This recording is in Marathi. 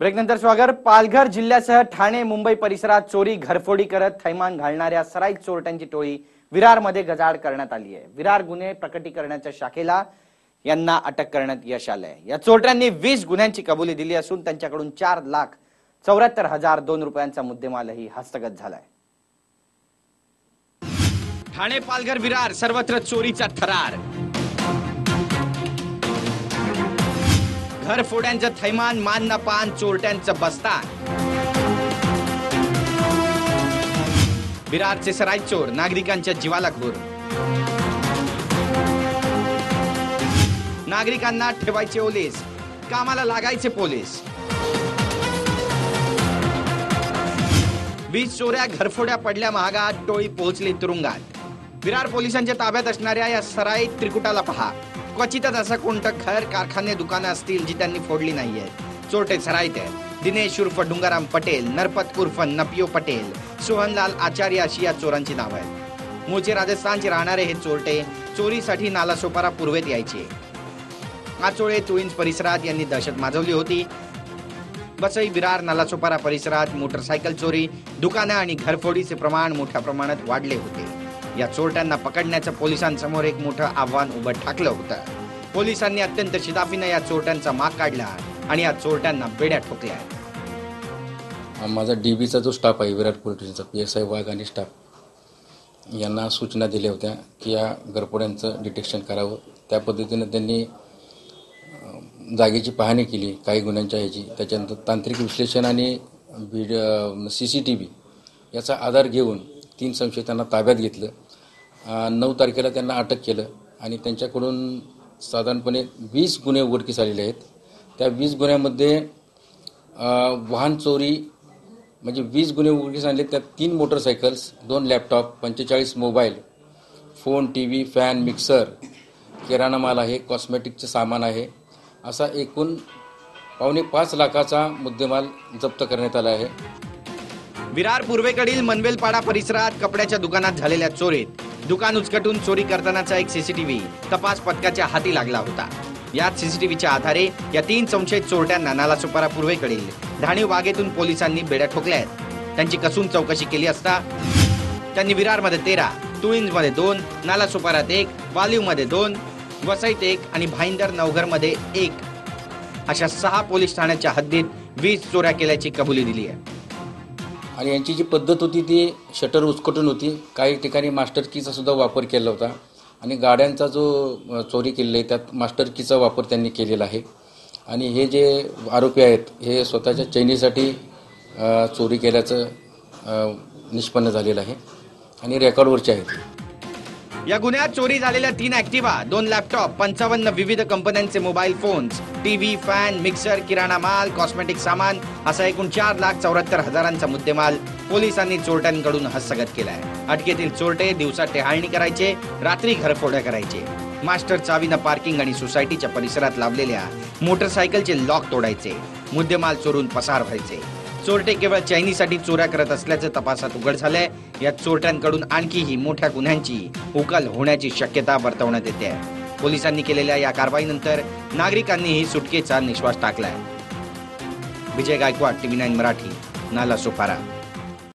ब्रेकनंतर स्वागत पालघर जिल्ह्यासह ठाणे मुंबई परिसरात चोरी घरफोडी करत थैमान घालणाऱ्या सराईत चोरट्यांची टोळी विरारमध्ये गजाड करण्यात आली आहे. विरार गुन्हे प्रकटीकरणाच्या शाखेला यांना अटक करण्यात यश आलंय. या चोरट्यांनी वीस गुन्ह्यांची कबुली दिली असून त्यांच्याकडून चार लाख चौऱ्याहत्तर हजार दोन रुपयांचा मुद्देमालही हस्तगत झालाय. ठाणे पालघर विरार सर्वत्र चोरीचा थरार. घरफोड्यांचं थैमान मान ना पान चोरट्यांचं बस्तान. विरारचे सराय चोर नागरिकांच्या जीवाला घोर. नागरिकांना ठेवायचे ओलेस कामाला लागायचे पोलीस. वीज चोऱ्या घरफोड्या पडल्या महागात टोळी पोहोचली तुरुंगात. विरार पोलिसांच्या ताब्यात असणाऱ्या या सराईत त्रिकुटाला पहा. क्वचितच असं कोणतं खर कारखाने दुकानं असतील जी त्यांनी फोडली नाहीयेत चोरटे सरायते दिनेश उर्फ डुंगाराम पटेल नरपत उर्फ नपियो पटेल सोहनलाल आचार्य अशी या चोरांची नावं आहेत. मूळचे राजस्थानचे राहणारे हे चोरटे चोरीसाठी नालासोपारा पूर्वेत यायचे. आचोळे तुळींज परिसरात यांनी दहशत माजवली होती. वसई विरार नालासोपारा परिसरात मोटरसायकल चोरी दुकानं आणि घरफोडीचे प्रमाण मोठ्या प्रमाणात वाढले होते. या चोरट्यांना पकडण्याचं पोलिसांसमोर एक मोठं आव्हान उभं ठाकलं होतं. पोलिसांनी अत्यंत शिदाफीनं या चोरट्यांचा माग काढला आणि या चोरट्यांना बेड्या ठोकल्या. माझा डी बीचा जो स्टाफ आहे विराट पोलीस स्टेशनचा पी एस आय वाघ आणि स्टाफ यांना सूचना दिल्या होत्या की या घरपोड्यांचं डिटेक्शन करावं. त्या पद्धतीनं त्यांनी जागेची पाहणी केली काही गुन्ह्यांच्या ह्याची. त्याच्यानंतर तांत्रिक विश्लेषण आणि video C C T V याचा आधार घेऊन तीन संशयितांना ताब्यात घेतलं. नऊ तारखेला त्यांना अटक केलं आणि त्यांच्याकडून साधारणपणे वीस गुन्हे उघडकीस आलेले आहेत. त्या वीस गुन्ह्यामध्ये वाहन चोरी म्हणजे वीस गुन्हे उघडकीस आणले त्यात तीन मोटरसायकल्स दोन लॅपटॉप पंचेचाळीस mobile phone T V fan mixer किराणा माल आहे कॉस्मेटिकचे सामान आहे. असा एकूण पावणे पाच लाखाचा मुद्देमाल जप्त करण्यात आला आहे. विरार पूर्वेकडील मनवेलपाडा परिसरात कपड्याच्या दुकानात झालेल्या चोरीत दुकान उचकटून चोरी करतानाचा एक सीसीटीव्ही तपास पथकाच्या हाती लागला होता. याच सीसीटीव्हीच्या आधारे या तीन संशयित चोरट्यांना नालासोपारा पूर्वेकडील धाणीव बागेतून पोलिसांनी बेड्या ठोकल्या आहेत त्यांची कसून चौकशी केली असता त्यांनी विरारमध्ये तेरा तुळींजमध्ये दोन नालासोपारात एक वालीवमध्ये दोन वसईत एक आणि भाईंदर नवघरमध्ये एक. अशा सहा पोलीस ठाण्याच्या हद्दीत वीज चोऱ्या केल्याची कबुली दिली आहे. आणि यांची जी पद्धत होती ती शटर उचकटून होती. काही ठिकाणी मास्टर कीचा सुद्धा वापर केला होता. आणि गाड्यांचा जो चोरी केलेला आहे त्यात मास्टर कीचा वापर त्यांनी केलेला आहे. आणि हे जे आरोपी आहेत हे स्वतःच्या चैनीसाठी चोरी केल्याचं निष्पन्न झालेलं आहे. आणि रेकॉर्डवरचे आहेत. या गुन्ह्यात चोरी झालेल्या तीन ऍक्टिव्हा दोन लॅपटॉप पंचावन्न विविध कंपन्यांचे mobile phones TV fan mixer किराणा माल कॉस्मेटिक सामान असा एकूण चार लाख चौऱ्याहत्तर हजारांचा मुद्देमाल पोलिसांनी चोरट्यांकडून हस्तगत केलाय. अटकेतील चोरटे दिवसा टेहाळणी करायचे रात्री घरफोड्या करायचे. मास्टर चावीनं पार्किंग आणि सोसायटीच्या परिसरात लावलेल्या मोटरसायकलचे लॉक तोडायचे. मुद्देमाल चोरून पसार व्हायचे. चोरटे केवळ चैनीसाठी चोऱ्या करत असल्याचं तपासात उघड झालंय. या चोरट्यांकडून आणखीही मोठ्या गुन्ह्यांची उकल होण्याची शक्यता वर्तवण्यात येते पोलिसांनी केलेल्या या कारवाईनंतर नागरिकांनीही सुटकेचा निश्वास टाकलाय. Vijay Gaikwad TV nine Marathi Nala Sopara